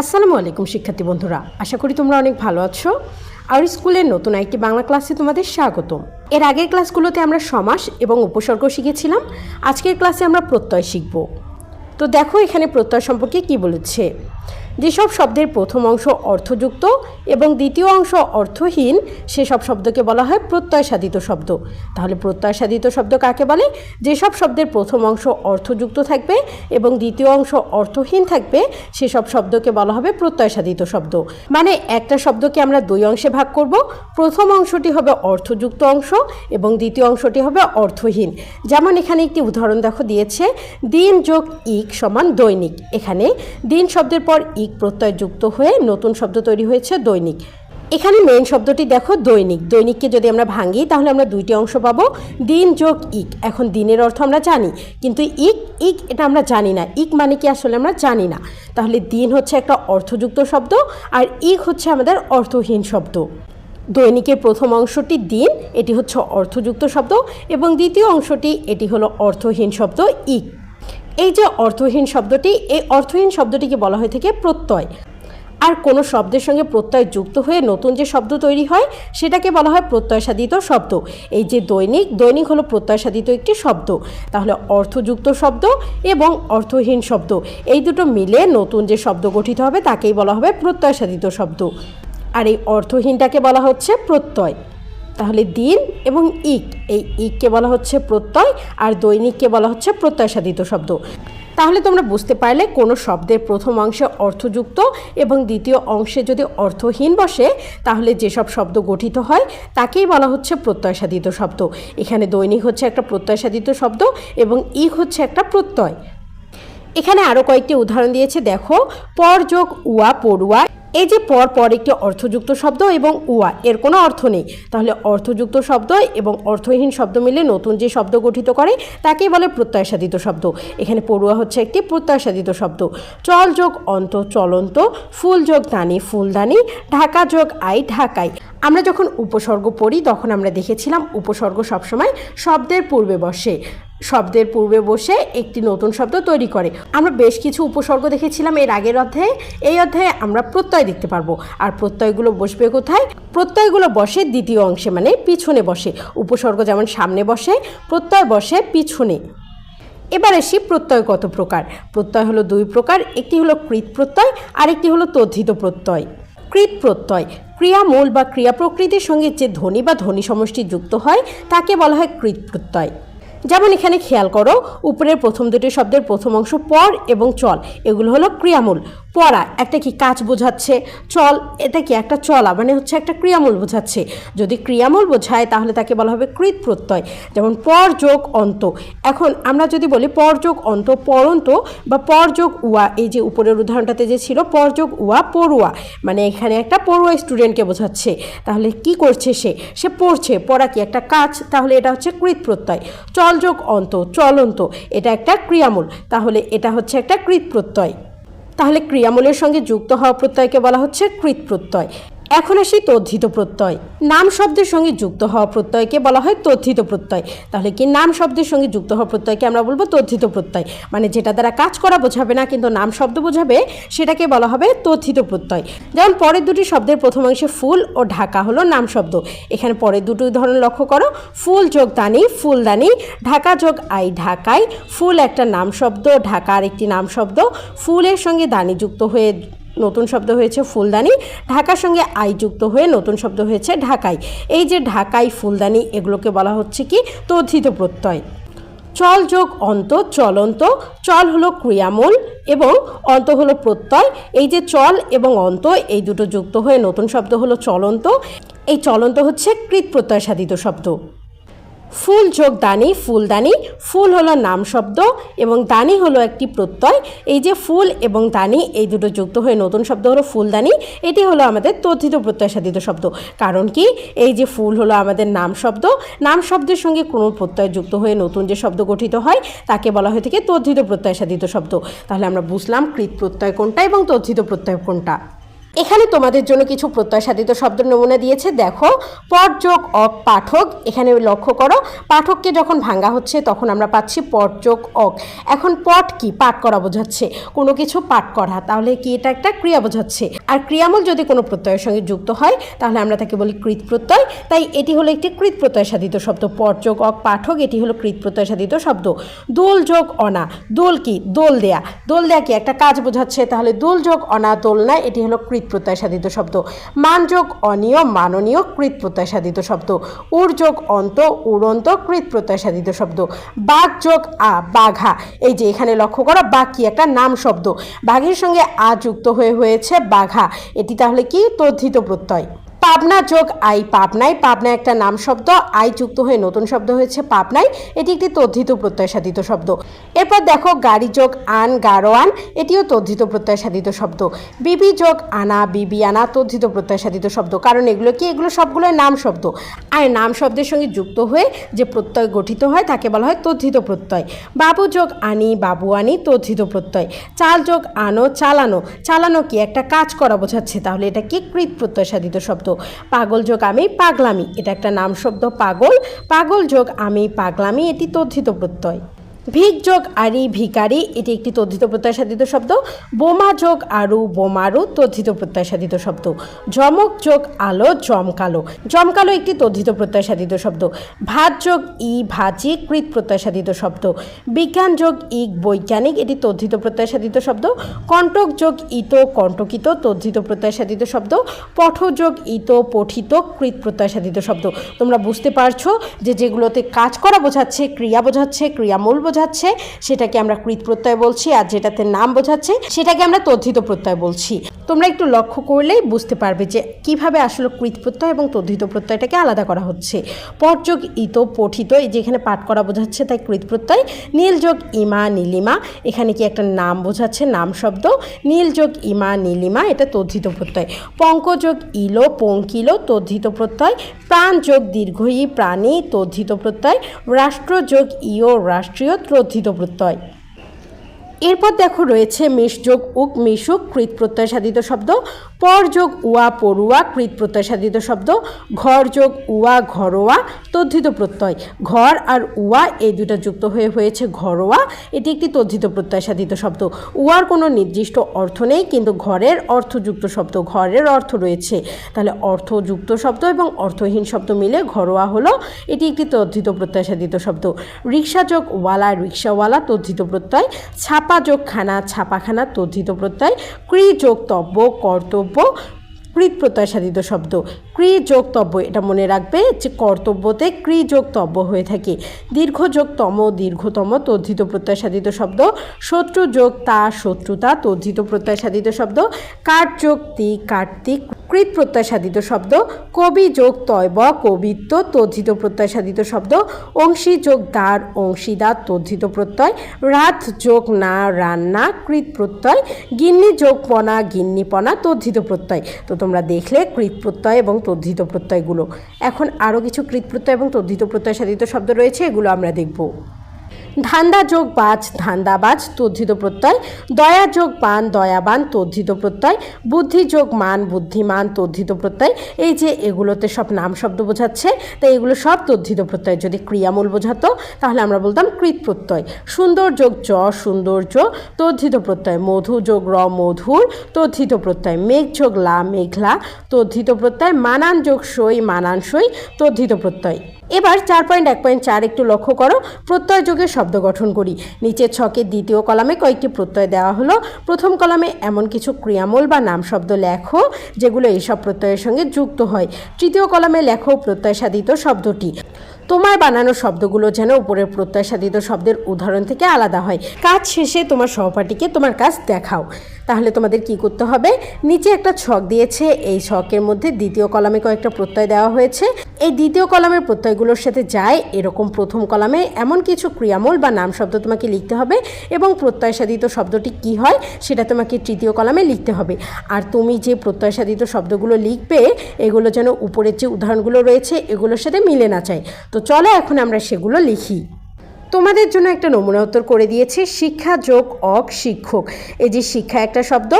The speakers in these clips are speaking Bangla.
আসসালামু আলাইকুম, শিক্ষার্থী বন্ধুরা। আশা করি তোমরা অনেক ভালো আছো। আর স্কুলের নতুন একটি বাংলা ক্লাসে তোমাদের স্বাগতম। এর আগের ক্লাসগুলোতে আমরা সমাস এবং উপসর্গ শিখেছিলাম। আজকের ক্লাসে আমরা প্রত্যয় শিখব। তো দেখো এখানে প্রত্যয় সম্পর্কে কি বলেছে। যেসব শব্দের প্রথম অংশ অর্থযুক্ত এবং দ্বিতীয় অংশ অর্থহীন, সেসব শব্দকে বলা হয় প্রত্যয় সাধিত শব্দ। তাহলে প্রত্যয় সাধিত শব্দ কাকে বলে? যেসব শব্দের প্রথম অংশ অর্থযুক্ত থাকবে এবং দ্বিতীয় অংশ অর্থহীন থাকবে, সেসব শব্দকে বলা হবে প্রত্যয় সাধিত শব্দ। মানে একটা শব্দকে আমরা দুই অংশে ভাগ করব। প্রথম অংশটি হবে অর্থযুক্ত অংশ এবং দ্বিতীয় অংশটি হবে অর্থহীন। যেমন এখানে একটি উদাহরণ দেখো দিয়েছে, দিন যোগ ইক সমান দৈনিক। এখানে দিন শব্দের পর ইক প্রত্যয় যুক্ত হয়ে নতুন শব্দ তৈরি হয়েছে দৈনিক। এখানে মেইন শব্দটি দেখো, দৈনিক। দৈনিককে যদি আমরা ভাঙি, তাহলে আমরা দুইটি অংশ পাবো, দিন, যোগ, ইক। এখন দিনের অর্থ আমরা জানি, কিন্তু ইক ইক এটা আমরা জানি না। ইক মানে কি আসলে আমরা জানি না। তাহলে দিন হচ্ছে একটা অর্থযুক্ত শব্দ, আর ইক হচ্ছে আমাদের অর্থহীন শব্দ। দৈনিকের প্রথম অংশটি দিন, এটি হচ্ছে অর্থযুক্ত শব্দ, এবং দ্বিতীয় অংশটি, এটি হলো অর্থহীন শব্দ, ইক। এই যে অর্থহীন শব্দটি, এই অর্থহীন শব্দটিকে বলা হয়ে থাকে প্রত্যয়। আর কোনো শব্দের সঙ্গে প্রত্যয় যুক্ত হয়ে নতুন যে শব্দ তৈরি হয়, সেটাকে বলা হয় প্রত্যয় সাধিত শব্দ। এই যে দৈনিক দৈনিক হলো প্রত্যয় সাধিত একটি শব্দ। তাহলে অর্থযুক্ত শব্দ এবং অর্থহীন শব্দ, এই দুটো মিলে নতুন যে শব্দ গঠিত হবে, তাকেই বলা হবে প্রত্যয় সাধিত শব্দ। আর এই অর্থহীনটাকে বলা হচ্ছে প্রত্যয়। তাহলে দিন এবং ইক। এই ইককে বলা হচ্ছে প্রত্যয় আর দৈনিককে বলা হচ্ছে প্রত্যয় সাধিত শব্দ। তাহলে তোমরা বুঝতে পারলে কোনো শব্দের প্রথম অংশে অর্থযুক্ত এবং দ্বিতীয় অংশে যদি অর্থহীন বসে, তাহলে যেসব শব্দ গঠিত হয়, তাকেই বলা হচ্ছে প্রত্যয়সাধিত শব্দ। এখানে দৈনিক হচ্ছে একটা প্রত্যয় সাধিত শব্দ এবং ইক হচ্ছে একটা প্রত্যয়। এখানে আরও কয়েকটি উদাহরণ দিয়েছে। দেখো, পর যোগ উয়া পড়ুয়া এই যে পর পর একটি অর্থযুক্ত শব্দ এবং উয়া, এর কোনো অর্থ নেই। তাহলে অর্থযুক্ত শব্দ এবং অর্থহীন শব্দ মিলে নতুন যে শব্দ গঠিত করে, তাকেই বলে প্রত্যয় সাধিত শব্দ। এখানে পড়ুয়া হচ্ছে একটি প্রত্যয় সাধিত শব্দ। চল যোগ অন্ত চলন্ত, ফুল যোগ দানি ফুলদানি ঢাকা যোগ আই ঢাকাই। আমরা যখন উপসর্গ পড়ি, তখন আমরা দেখেছিলাম উপসর্গ সবসময় শব্দের পূর্বে বসে। শব্দের পূর্বে বসে একটি নতুন শব্দ তৈরি করে। আমরা বেশ কিছু উপসর্গ দেখেছিলাম এর আগের অধ্যায়ে। এই অধ্যায়ে আমরা প্রত্যয় দেখতে পারব। আর প্রত্যয়গুলো বসবে কোথায়? প্রত্যয়গুলো বসে দ্বিতীয় অংশে মানে পিছনে বসে। উপসর্গ যেমন সামনে বসে, প্রত্যয় বসে পিছনে। এবার আসি প্রত্যয় কত প্রকার? প্রত্যয় হলো দুই প্রকার, একটি হলো কৃত প্রত্যয় আর একটি হলো তদ্ধিত প্রত্যয়। কৃত প্রত্যয় ক্রিয়ামূল বা ক্রিয়া প্রকৃতির সঙ্গে যে ধ্বনি বা ধ্বনি সমষ্টি যুক্ত হয়, তাকে বলা হয় কৃত প্রত্যয়। যেমন এখানে খেয়াল করো, উপরের প্রথম দুটি শব্দের প্রথম অংশ পর এবং চল। এগুলো হলো ক্রিয়ামূল। পড়া, একটা কি কাজ বোঝাচ্ছে? চল, এটা কি একটা চলা? মানে হচ্ছে একটা ক্রিয়ামূল বোঝাচ্ছে। যদি ক্রিয়ামূল বোঝায়, তাহলে তাকে বলা হবে কৃত প্রত্যয় যেমন পর যোগ অন্ত। এখন আমরা যদি বলি পর যোগ অন্ত, পরন্ত বা পর যোগ উয়া, এই যে উপরের উদাহরণটাতে যে ছিল, পর যোগ উয়া, পড়ুয়া। মানে এখানে একটা পড়ুয়া স্টুডেন্টকে বোঝাচ্ছে। তাহলে কি করছে সে? সে পড়ছে। পড়া কি একটা কাজ? তাহলে এটা হচ্ছে কৃত প্রত্যয় চল যোগ অন্ত, চলন্ত, এটা একটা ক্রিয়ামূল। তাহলে এটা হচ্ছে একটা কৃত প্রত্যয় তাহলে ক্রিয়ামূলের সঙ্গে যুক্ত হওয়া প্রত্যয়কে বলা হচ্ছে কৃত প্রত্যয়। এখন আসি তদ্ধিত প্রত্যয়। নাম শব্দের সঙ্গে যুক্ত হওয়া প্রত্যয়কে বলা হয় তদ্ধিত প্রত্যয়। তাহলে কি নাম শব্দের সঙ্গে যুক্ত হওয়া প্রত্যয়কে আমরা বলব তদ্ধিত প্রত্যয়? মানে যেটা দ্বারা কাজ করা বোঝাবে না, কিন্তু নাম শব্দ বোঝাবে, সেটাকে বলা হবে তদ্ধিত প্রত্যয়। যেমন পরের দুটি শব্দের প্রথম অংশে ফুল ও ঢাকা হলো নাম শব্দ। এখানে পরের দুটো উদাহরণ লক্ষ্য করো। ফুল যোগ দানি ফুলদানি ঢাকা যোগ আই ঢাকায় ফুল একটা নাম শব্দ, ঢাকা আরেকটি নাম শব্দ। ফুলের সঙ্গে দানি যুক্ত হয়ে নতুন শব্দ হয়েছে ফুলদানি, ঢাকার সঙ্গে আই যুক্ত হয়ে নতুন শব্দ হয়েছে ঢাকাই। এই যে ঢাকাই, ফুলদানি, এগুলোকে বলা হচ্ছে কি? তথিত প্রত্যয়। চল যোগ অন্ত চলন্ত চল হলো ক্রিয়ামূল এবং অন্ত হলো প্রত্যয়। এই যে চল এবং অন্ত, এই দুটো যুক্ত হয়ে নতুন শব্দ হলো চলন্ত। এই চলন্ত হচ্ছে কৃত প্রত্যয় সাধিত শব্দ। ফুল যোগ দানি ফুলদানি ফুল হলো নাম শব্দ এবং দানি হলো একটি প্রত্যয়। এই যে ফুল এবং দানি, এই দুটো যুক্ত হয়ে নতুন শব্দ হলো ফুলদানি এটি হলো আমাদের তথিত প্রত্যয় সাধিত শব্দ। কারণ কি? এই যে ফুল হলো আমাদের নাম শব্দ। নাম শব্দের সঙ্গে কোনো প্রত্যয় যুক্ত হয়ে নতুন যে শব্দ গঠিত হয়, তাকে বলা হয়ে থাকে তথিত প্রত্যয় সাধিত শব্দ। তাহলে আমরা বুঝলাম কৃত প্রত্যয় কোনটা এবং তথিত প্রত্যয় কোনটা। এখানে তোমাদের জন্য কিছু প্রত্যয় সাধিত শব্দ নমুনা দিয়েছে। দেখো পটযোগ অক পাঠক, এখানে লক্ষ্য করো, পাঠককে যখন ভাঙ্গা হচ্ছে তখন আমরা পাচ্ছি পটযোগ অক। এখন পট কি? পাঠ করা বোঝাচ্ছে। কোনো কিছু পাঠ করা, তাহলে কি এটা একটা ক্রিয়া বোঝাচ্ছে? আর ক্রিয়ামূল যদি কোনো প্রত্যয়ের সঙ্গে যুক্ত হয়, তাহলে আমরা তাকে বলি কৃত প্রত্যয়। তাই এটি হলো একটি কৃত প্রত্যয় সাধিত শব্দ পটযোগ অক পাঠক, এটি হলো কৃত প্রত্যয় সাধিত শব্দ। দোল যোগ অনা, দোল কি? দোল দেয়া। দোল দেয়া কি? একটা কাজ বোঝাচ্ছে, তাহলে দোল যোগ অনা দোলনা এটি হলো কৃত প্রত্যয় সাধিত শব্দ। মানযোগ অনিয়ম অনীয় মাননীয় কৃতপ্রত্যয়সাধিত শব্দ। উর্যোগ অন্ত, উড়ন্ত কৃতপ্রত্যয়সাধিত শব্দ। বাঘ যোগ আ, বাঘা। এই যে এখানে লক্ষ্য করো বাঘ কি একটা নাম শব্দ। বাঘের সঙ্গে আ যুক্ত হয়ে হয়েছে বাঘা। এটি তাহলে কি? তদ্ধিত প্রত্যয়। পাবনা যোগ আই পাবনাই পাবনা একটা নাম শব্দ, আই যুক্ত হয়ে নতুন শব্দ হয়েছে পাবনাই এটি একটি তদ্ধিত প্রত্যয় সাধিত শব্দ। এরপর দেখো গাড়ি যোগ আন গারোয়ান, এটিও তদ্ধিত প্রত্যয় সাধিত শব্দ। বিবি যোগ আনা, বিবি আনা, তদ্ধিত প্রত্যয় সাধিত শব্দ। কারণ এগুলো কি? এগুলো সবগুলো নাম শব্দ। আর নাম শব্দের সঙ্গে যুক্ত হয়ে যে প্রত্যয় গঠিত হয়, তাকে বলা হয় তদ্ধিত প্রত্যয়। বাবু যোগ আনি, বাবু আনি, তদ্ধিত প্রত্যয়। চাল যোগ আনো, চালানো। চালানো কি? একটা কাজ করা বোঝাচ্ছে। তাহলে এটা কি? কৃত প্রত্যয় সাধিত শব্দ। পাগল যোগ আমি পাগলামি। এটা একটা নাম শব্দ পাগল। পাগল যোগ আমি পাগলামি, এটি তদ্ধিত প্রত্যয়। ভিক যোগ আরি ভিকারি, এটি একটি তদ্ধিত প্রত্যয় সাধিত শব্দ। বোমা যোগ আরু বোমারু, তদ্ধিত প্রত্যয় সাধিত শব্দ। জমক যোগ আলো জমকালো জমকালো একটি তদ্ধিত প্রত্যয় সাধিত শব্দ। ভাত যোগ ই ভাজি, কৃত প্রত্যয় সাধিত শব্দ। বিজ্ঞান যোগ ইক বৈজ্ঞানিক, এটি তদ্ধিত প্রত্যয় সাধিত শব্দ। কণ্টক যোগ ইত কণ্টকিত, তদ্ধিত প্রত্যয় সাধিত শব্দ। পঠ যোগ ইত পঠিত, কৃত প্রত্যয় সাধিত শব্দ। তোমরা বুঝতে পারছ যে যেগুলোতে কাজ করা বোঝাচ্ছে, ক্রিয়া বোঝাচ্ছে, ক্রিয়ামূল বোঝাচ্ছে, সেটাকে আমরা কৃত প্রত্যয় বলছি আর যেটাতে নাম বোঝাচ্ছে, সেটাকে আমরা তদ্ধিত প্রত্যয় বলছি। তোমরা একটু লক্ষ্য করলেই বুঝতে পারবে যে কীভাবে আসলে কৃত প্রত্যয় এবং তদ্ধিত প্রত্যয়টাকে আলাদা করা হচ্ছে। পরযোগ ইত পঠিত, এই যেখানে পাঠ করা বোঝাচ্ছে তাই কৃত প্রত্যয়। নীলযোগ ইমা নীলিমা, এখানে কি একটা নাম বোঝাচ্ছে, নাম শব্দ। নীলযোগ ইমা নীলিমা, এটা তদ্ধিত প্রত্যয়। পঙ্কযোগ ইলো পঙ্কিলো, তদ্ধিত প্রত্যয়। প্রাণ যোগ দীর্ঘই প্রাণী, তদ্ধিত প্রত্যয়। রাষ্ট্রযোগ ইয় রাষ্ট্রীয় তদ্ধিত প্রত্যয় এরপর দেখো রয়েছে মেষযোগ উক মিশুক কৃত প্রত্যয় সাধিত শব্দ, পর যোগ উয়া, পড়ুয়া, কৃত প্রত্যয় সাধিত শব্দ, ঘর যোগ উয়া, ঘরোয়া, তদ্ধিত প্রত্যয়। ঘর আর উয়া এই দুটো যুক্ত হয়ে হয়েছে ঘরোয়া, এটি একটি তদ্ধিত প্রত্যয় সাধিত শব্দ। উয়ার কোনো নির্দিষ্ট অর্থ নেই, কিন্তু ঘরের অর্থযুক্ত শব্দ, ঘরের অর্থ রয়েছে। তাহলে অর্থযুক্ত শব্দ এবং অর্থহীন শব্দ মিলে ঘরোয়া হলো, এটি একটি তদ্ধিত প্রত্যয় সাধিত শব্দ। রিক্সা যোগ ওয়ালা, রিক্সাওয়ালা তদ্ধিত প্রত্যয়। ছাপা যোগ খানা ছাপাখানা তদ্ধিত প্রত্যয় ক্রি যোগ তব্য কর্তব্য কৃত প্রত্যয়সাধিত শব্দ। ক্রি যোগতব্য এটা মনে রাখবে যে কর্তব্যতে ক্রি যোগতব্য হয়ে থাকে। দীর্ঘ যোগতম দীর্ঘতম তদ্ধিত প্রত্যয়সাধিত শব্দ। শত্রু যোগ তা শত্রুতা, তদ্ধিত প্রত্যয় সাধিত শব্দ। কাঠ যোগ তি কার্তিক, কৃত প্রত্যয় সাধিত শব্দ। কবি যোগ তয়ব কবিত্ব তদ্ধিত প্রত্যয় সাধিত শব্দ। অংশী যোগ দ্বার, অংশীদার তদ্ধিত প্রত্যয়। রাত যোগ না, রান্না, কৃত প্রত্যয়। গিন্নি যোগ পনা, গিন্নিপনা তদ্ধিত প্রত্যয়। তো তোমরা দেখলে কৃতপ্রত্যয় এবং তদ্ধিত প্রত্যয়গুলো। এখন আরও কিছু কৃতপ্রত্যয় এবং তদ্ধিত প্রত্যয় সাধিত শব্দ রয়েছে, এগুলো আমরা দেখব। ধান্দা যোগ বাজ, ধান্দাবাজ, তদ্ধিত প্রত্যয়। দয়া যোগ বান, দয়াবান, তদ্ধিত প্রত্যয়। বুদ্ধি যোগ মান, বুদ্ধিমান, তদ্ধিত প্রত্যয়। এই যে এগুলোতে সব নাম শব্দ বোঝাচ্ছে তাই এগুলো সব তদ্ধিত প্রত্যয়। যদি ক্রিয়ামূল বোঝাতো, তাহলে আমরা বলতাম কৃত প্রত্যয়। সুন্দর যোগ জ সৌন্দর্য তদ্ধিত প্রত্যয়। মধু যোগ র, মধুর, তদ্ধিত প্রত্যয়। মেঘ যোগ লা, মেঘলা, তদ্ধিত প্রত্যয়। মানান যোগ সই, মানানসই, তদ্ধিত প্রত্যয়। এবার চার পয়েন্ট এক পয়েন্ট চার একটু লক্ষ্য করো। প্রত্যয় যোগের শব্দ গঠন করি। নিচের ছকে দ্বিতীয় কলামে কয়েকটি প্রত্যয় দেওয়া হলো। প্রথম কলামে এমন কিছু ক্রিয়ামূল বা নাম শব্দ লেখো, যেগুলো এইসব প্রত্যয়ের সঙ্গে যুক্ত হয়। তৃতীয় কলামে লেখো প্রত্যয় সাধিত শব্দটি। তোমার বানানো শব্দগুলো যেন উপরের প্রত্যয় সাধিত শব্দের উদাহরণ থেকে আলাদা হয়। কাজ শেষে তোমার সহপাঠীকে তোমার কাজ দেখাও। তাহলে তোমাদের কি করতে হবে? নিচে একটা ছক দিয়েছে। এই ছকের মধ্যে দ্বিতীয় কলামে কয়েকটা প্রত্যয় দেওয়া হয়েছে। এই দ্বিতীয় কলামের প্রত্যয়গুলোর সাথে যায়। এরকম প্রথম কলামে এমন কিছু ক্রিয়ামূল বা নাম শব্দ তোমাকে লিখতে হবে এবং প্রত্যয় সাধিত শব্দটি কি হয় সেটা তোমাকে তৃতীয় কলামে লিখতে হবে। আর তুমি যে প্রত্যয় সাধিত শব্দগুলো লিখবে, এগুলো যেন উপরের যে উদাহরণগুলো রয়েছে, এগুলোর সাথে মিলে না চায় তো চলো এখন আমরা সেগুলো লিখি। তোমাদের জন্য একটা নমুনা উত্তর করে দিয়েছে, শিক্ষা যোগ অক শিক্ষক। এই যে শিক্ষা একটা শব্দ,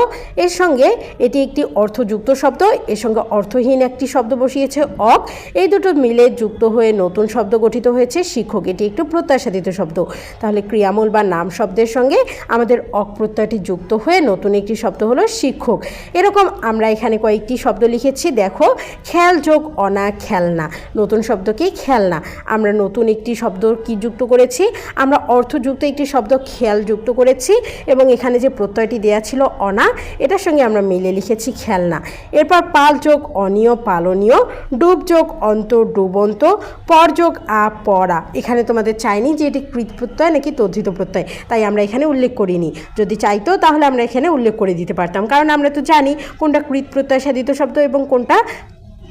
এর সঙ্গে এটি একটি অর্থযুক্ত শব্দ, এর সঙ্গে অর্থহীন একটি শব্দ বসিয়েছে অক এই দুটো মিলে যুক্ত হয়ে নতুন শব্দ গঠিত হয়েছে, শিক্ষক এটি একটু প্রত্যাশাদিত শব্দ। তাহলে ক্রিয়ামূল বা নাম শব্দের সঙ্গে আমাদের অক প্রত্যয়টি যুক্ত হয়ে নতুন একটি শব্দ হলো শিক্ষক। এরকম আমরা এখানে কয়েকটি শব্দ লিখেছি, দেখো খেল যোগ অনা খেলনা। নতুন শব্দ কি খেলনা। আমরা নতুন একটি শব্দ কি যুক্ত করেছি? আমরা অর্থযুক্ত একটি শব্দ খেয়াল যুক্ত করেছি এবং এখানে যে প্রত্যয়টি দেয়া ছিল অনা, এটার সঙ্গে আমরা মিলে লিখেছি খেলনা। এরপর পাল যোগ অনিয়, পালনীয়, ডুব যোগ অন্ত, ডুবন্ত, পর যোগ আ পড়া এখানে তোমাদের চাইনি যে এটি কৃত প্রত্যয় নাকি তদ্ধিত প্রত্যয়, তাই আমরা এখানে উল্লেখ করিনি। যদি চাইতো তাহলে আমরা এখানে উল্লেখ করে দিতে পারতাম, কারণ আমরা তো জানি কোনটা কৃত প্রত্যয়, সাধিত শব্দ এবং কোনটা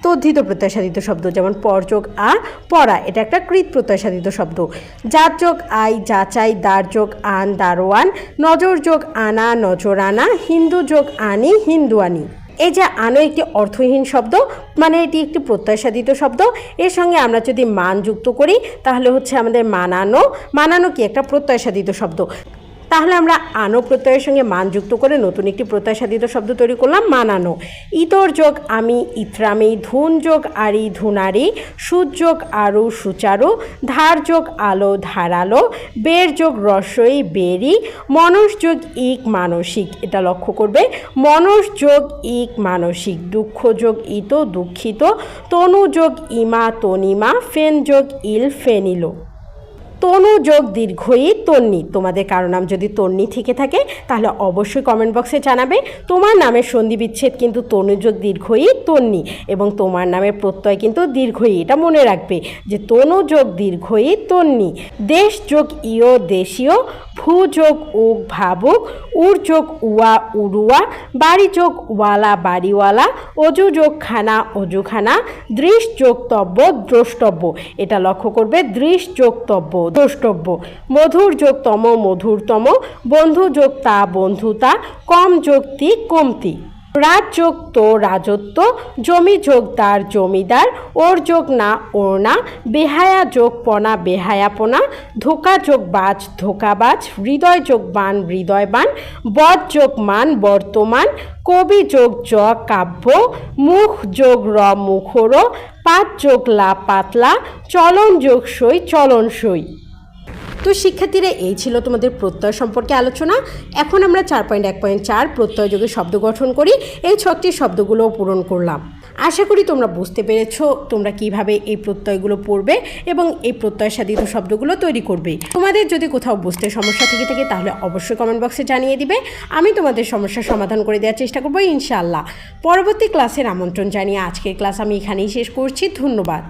তদ্ধিত প্রত্যাশাদিত শব্দ, যেমন পরযোগ আ পড়া, এটা একটা কৃত প্রত্যাশাদিত শব্দ। যোগ আই যাচাই দার যোগ আন দারোয়ান নজর যোগ আনা, নজর আনা, হিন্দু যোগ আনি, হিন্দু আনি। এই যে আনো একটি অর্থহীন শব্দ মানে এটি একটি প্রত্যাশাদিত শব্দ, এর সঙ্গে আমরা যদি মান যুক্ত করি, তাহলে হচ্ছে আমাদের মানানো মানানো কি? একটা প্রত্যয়সাধিত শব্দ। তাহলে আমরা আনো প্রত্যয়ের সঙ্গে মান যুক্ত করে নতুন একটি প্রত্যাশাদিত শব্দ তৈরি করলাম মানানো ইতর যোগ আমি ইত্রামি, ধুন যোগ আরি ধুনারি, সুদ যোগ আরু সুচারু, ধার যোগ আলো ধারালো, বের যোগ রসই বেরি, মনস যোগ ইক মানসিক, এটা লক্ষ্য করবে। মনস যোগ ইক মানসিক, দুঃখ যোগ ইত দুঃখিত, তনু যোগ ইমা তনিমা, ফেন যোগ ইল ফেনিলো। তনু যোগ দীর্ঘই তন্নি। তোমাদের কারও নাম যদি তন্নি থেকে থাকে, তাহলে অবশ্যই কমেন্ট বক্সে জানাবে। তোমার নামের সন্ধি বিচ্ছেদ কিন্তু তনু যোগ দীর্ঘই তন্নি এবং তোমার নামের প্রত্যয় কিন্তু দীর্ঘই। এটা মনে রাখবে যে তনু যোগ দীর্ঘই তন্নি। দেশ যোগ ইয় দেশীয়, ভূ যোগ উক ভাবুক, উর যোগ উয়া উড়ুয়া, বাড়ি যোগ ওয়ালা বাড়িওয়ালা, অজু যোগ খানা অজুখানা, দৃশ যোগ তব্য দ্রষ্টব্য। এটা লক্ষ্য করবে, দৃশ যোগ তব্য। দ্রষ্টব্য মধুর যোগ তম মধুরতম বন্ধু যোগ তা বন্ধুতা কম যোগতি কমতি রাজ যোগ তো রাজত্ব, জমি যোগ তার জমিদার, ওর যোগ না ওর না, বেহায়া যোগ পনা বেহায়াপনা ধোকা যোগ বাজ ধোকাবাজ হৃদয় যোগ বান হৃদয়বান বদ যোগ মান, বর্তমান, কবি যোগ জ, কাব্য, মুখ যোগ র, মুখর, পাত যোগ লা, পাতলা, চলন যোগ সই, চলন সই। তো শিক্ষার্থীরা এই ছিল তোমাদের প্রত্যয় সম্পর্কে আলোচনা। এখন আমরা চার পয়েন্ট এক পয়েন্ট চার প্রত্যয় যোগে শব্দ গঠন করি। এই ছকটি শব্দগুলোও পূরণ করলাম। আশা করি তোমরা বুঝতে পেরেছ তোমরা কীভাবে এই প্রত্যয়গুলো পড়বে এবং এই প্রত্যয় সাধিত শব্দগুলো তৈরি করবে। তোমাদের যদি কোথাও বুঝতে সমস্যা থেকে থাকে তাহলে অবশ্যই কমেন্ট বক্সে জানিয়ে দিবে। আমি তোমাদের সমস্যার সমাধান করে দেওয়ার চেষ্টা করব ইনশাআল্লাহ। পরবর্তী ক্লাসের আমন্ত্রণ জানিয়ে আজকের ক্লাস আমি এখানেই শেষ করছি। ধন্যবাদ।